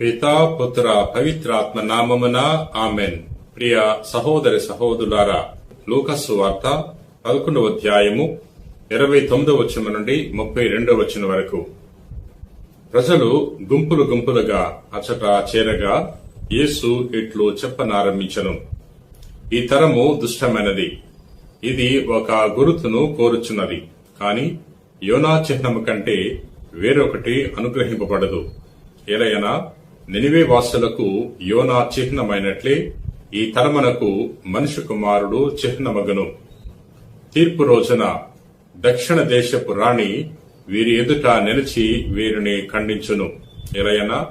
పితా పుత్ర పవిత్రాత్మ నామమున ఆమెన్ ప్రియ సహోదరి సహోదరులారా లూకస్సు వార్త పదకొండవ అధ్యాయము ఇరవై తొమ్మిదవ వచనం నుండి ముప్పై రెండవ వచనం వరకు ప్రజలు గుంపులు గుంపులుగా అచట చేరగా యేసు ఇట్లు చెప్పనారంభించను. ఈ తరము దుష్టమైనది ఇది ఒక గురుతును కోరుచున్నది. కాని యోనా చిహ్నము కంటే వేరొకటి అనుగ్రహింపబడదు. ఎలయనా నినివే వాసులకు యోనా చిహ్నమైనట్లే ఈ తలమనకు మనుష్య కుమారుడు చిహ్నమగను. తీర్పు రోజున దక్షిణ దేశపు రాణి వీరి ఎదుట నిలిచి వీరిని ఖండించును. ఎలయన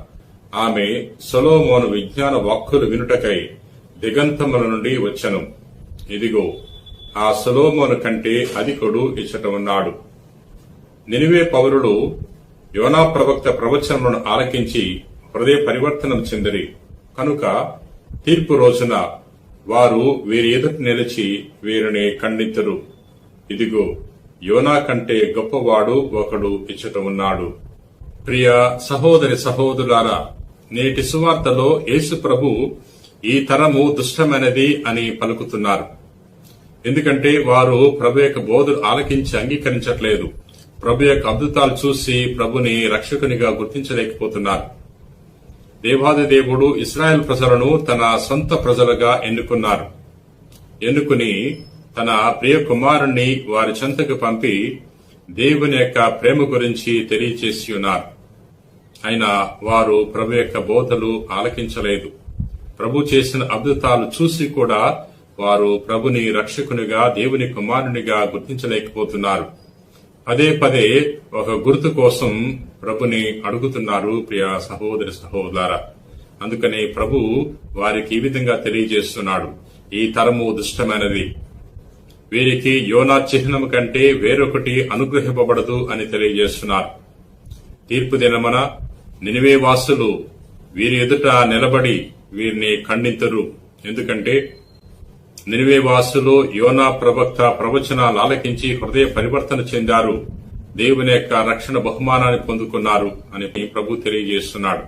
ఆమె సొలోమోను విజ్ఞాన వాక్కులు వినుటకై దిగంతముల నుండి వచ్చను. ఇదిగో ఆ సొలోమోను కంటే అధికుడు ఇచ్చట ఉన్నాడు. నినివే పౌరుడు యోనా ప్రవక్త ప్రవచనములను ఆలకించి హృదయ పరివర్తనం చెందిరి. కనుక తీర్పు రోజున వారు వీరి ఎదుట నిలిచి వీరిని ఖండించరు ఇదిగో యోనా కంటే గొప్పవాడు ఒకడు ఇచ్చట ఉన్నాడు. ప్రియ సహోదరి సహోదరులారా నేటి సువార్తలో యేసు ప్రభు ఈ తరము దుష్టమైనది అని పలుకుతున్నారు. ఎందుకంటే వారు ప్రభు యొక్క బోధలు ఆలకించి అంగీకరించట్లేదు. ప్రభు యొక్క అద్భుతాలు చూసి ప్రభుని రక్షకునిగా గుర్తించలేకపోతున్నారు. దేవాది దేవుడు ఇస్రాయెల్ ప్రజలను తన సొంత ప్రజలుగా ఎన్నుకున్నారు. ఎన్నుకుని తన ప్రియ కుమారుణ్ణి వారి చెంతకు పంపి దేవుని యొక్క ప్రేమ గురించి తెలియచేసి ఉన్నారు. అయినా వారు ప్రభు యొక్క బోధలు ఆలకించలేదు. ప్రభు చేసిన అద్భుతాలు చూసి కూడా వారు ప్రభుని రక్షకునిగా దేవుని కుమారునిగా గుర్తించలేకపోతున్నారు. పదే పదే ఒక గుర్తు కోసం ప్రభుని అడుగుతున్నారు ప్రియ సహోదరి సహోదర అందుకనే ప్రభు వారికి ఈ విధంగా తెలియజేస్తున్నాడు. ఈ తరము దుష్టమైనది. వీరికి యోనా చిహ్నం కంటే వేరొకటి అనుగ్రహింపబడదు అని తెలియజేస్తున్నారు. తీర్పు దినమన నినివే వాసులు వీరి ఎదుట నిలబడి వీరిని ఖండించరు ఎందుకంటే నిర్వేవాసులు యోనా ప్రవక్త ప్రవచనాలు ఆలకించి హృదయ పరివర్తన చెందారు. దేవుని యొక్క రక్షణ బహుమానాన్ని పొందుకున్నారు అని ప్రభు తెలియజేస్తున్నాడు.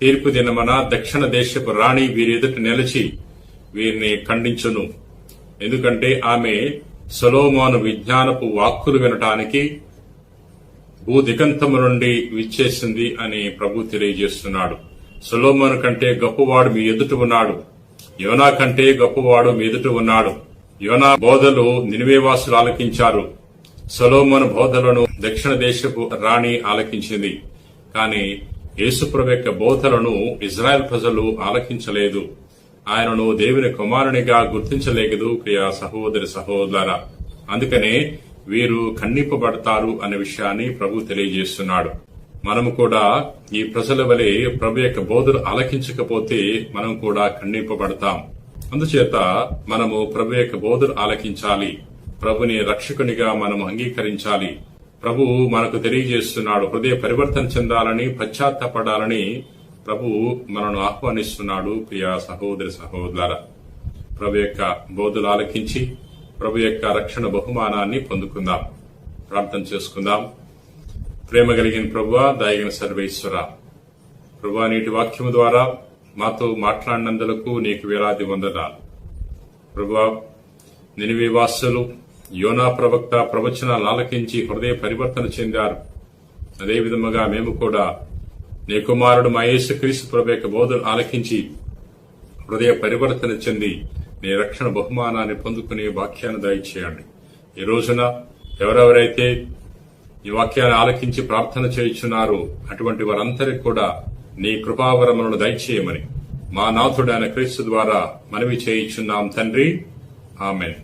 తీర్పు దినమన దక్షిణ దేశపు రాణి వీరి ఎదుట నిలిచి వీరిని ఖండించును. ఎందుకంటే ఆమె సొలోమోను విజ్ఞానపు వాక్కులు వినటానికి భూదిగంతము నుండి విచ్చేసింది అని ప్రభు తెలియజేస్తున్నాడు. సొలోమోను కంటే గొప్పవాడు మీ ఎదుట ఉన్నాడు. యోనా కంటే గొప్పవాడు మీదుట ఉన్నాడు. యోనా బోధలు నినివేవాసులు ఆలకించారు. సొలోమోను బోధలను దక్షిణ దేశపు రాణి ఆలకించింది. కాని యేసుప్రభు యొక్క బోధలను ఇజ్రాయెల్ ప్రజలు ఆలకించలేదు. ఆయనను దేవుని కుమారునిగా గుర్తించలేదు ప్రియా సహోదరి సహోదర అందుకనే వీరు ఖండింపబడతారు అనే విషయాన్ని ప్రభు తెలియజేస్తున్నాడు. మనము కూడా ఈ ప్రజల వలె ప్రభు యొక్క బోధలు ఆలకించకపోతే మనం కూడా ఖండింపబడతాం. అందుచేత మనము ప్రభు యొక్క బోధలు ఆలకించాలి. ప్రభుని రక్షకునిగా మనం అంగీకరించాలి. ప్రభు మనకు తెలియజేస్తున్నాడు హృదయ పరివర్తన చెందాలని పశ్చాత్తపడాలని ప్రభు మనను ఆహ్వానిస్తున్నాడు ప్రియ సహోదరి సహోదర ప్రభు యొక్క బోధులు ఆలకించి ప్రభు యొక్క రక్షణ బహుమానాన్ని పొందుకుందాం. ప్రార్థన చేసుకుందాం. ప్రేమ కలిగిన ప్రభు దాయగిన సర్వేశ్వర. ప్రభు నీటి వాక్యము ద్వారా మాతో మాట్లాడినందులకు నీకు వేలాది వందనాలు. ప్రభు నినివే వాసులు యోనా ప్రవక్త ప్రవచనాలు ఆలకించి హృదయ పరివర్తన చెందారు. అదేవిధముగా మేము కూడా నీ కుమారుడు మా యేసు క్రీస్తు ప్రభు యొక్క బోధను ఆలకించి హృదయ పరివర్తన చెంది నీ రక్షణ బహుమానాన్ని పొందుకునే వాక్యాన్ని దయచేయండి. ఈ రోజున ఎవరెవరైతే ఈ వాక్యాన్ని ఆలకించి ప్రార్థన చేయుచున్నారు. అటువంటి వారందరికి కూడా నీ కృపావరములను దయచేయమని మా నాథుడైన క్రీస్తు ద్వారా మనవి చేయుచున్నాం తండ్రి. ఆమెన్.